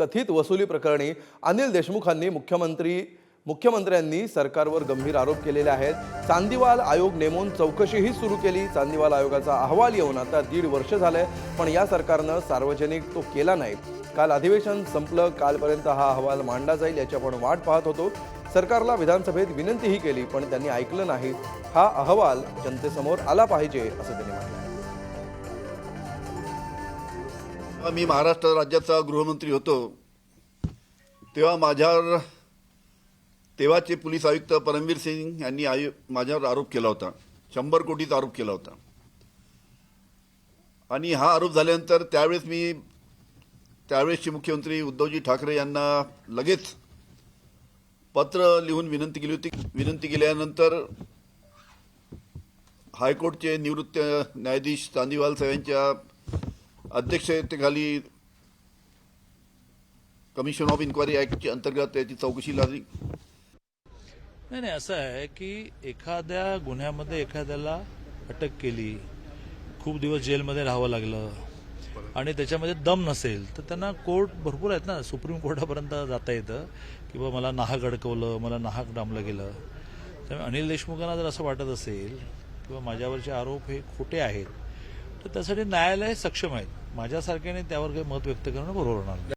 कथित वसुली प्रकरणी अनिल देशमुखांनी मुख्यमंत्री मुख्यमंत्र्यांनी सरकारवर गंभीर आरोप केलेले आहेत. चांदीवाल आयोग नेमून चौकशीही सुरू केली. चांदीवाल आयोगाचा अहवाल येऊन आता दीड वर्ष झालंय पण या सरकारनं सार्वजनिक तो केला नाही. काल अधिवेशन संपलं कालपर्यंत हा अहवाल मांडला जाईल याची आपण वाट पाहत होतो. सरकारला विधानसभेत विनंतीही केली पण त्यांनी ऐकलं नाही. हा अहवाल जनतेसमोर आला पाहिजे असं त्यांनी म्हटलं. मी महाराष्ट्र राज्याचा गृहमंत्री होतो तेव्हा माझ्यावर तेव्हाचे पोलीस आयुक्त परमवीर सिंग यांनी आयु माझ्यावर आरोप केला होता. शंभर कोटीचा आरोप केला होता. आणि हा आरोप झाल्यानंतर त्यावेळेस मी त्यावेळेसचे मुख्यमंत्री उद्धवजी ठाकरे यांना लगेच पत्र लिहून विनंती केली होती. विनंती केल्यानंतर हायकोर्टचे निवृत्त न्यायाधीश चांदीवाल साहेब यांच्या अध्यक्षतेखाली कमिशन ऑफ इन्क्वायरी ऍक्टच्या अंतर्गत त्याची चौकशी लागली. नाही नाही असं आहे की एखाद्या गुन्ह्यामध्ये एखाद्याला अटक केली खूप दिवस जेलमध्ये राहावं लागलं आणि त्याच्यामध्ये दम नसेल तर त्यांना कोर्ट भरपूर आहेत ना सुप्रीम कोर्टापर्यंत जाता येतं की बाबा मला नाहक अडकवलं मला नाहक डांबलं गेलं. त्यामुळे अनिल देशमुखांना जर असं वाटत असेल किंवा माझ्यावरचे आरोप हे खोटे आहेत तर त्यासाठी न्यायालय सक्षम आहेत. माझ्यासारख्याने त्यावर काही मत व्यक्त करणं बरोबर होणार नाही.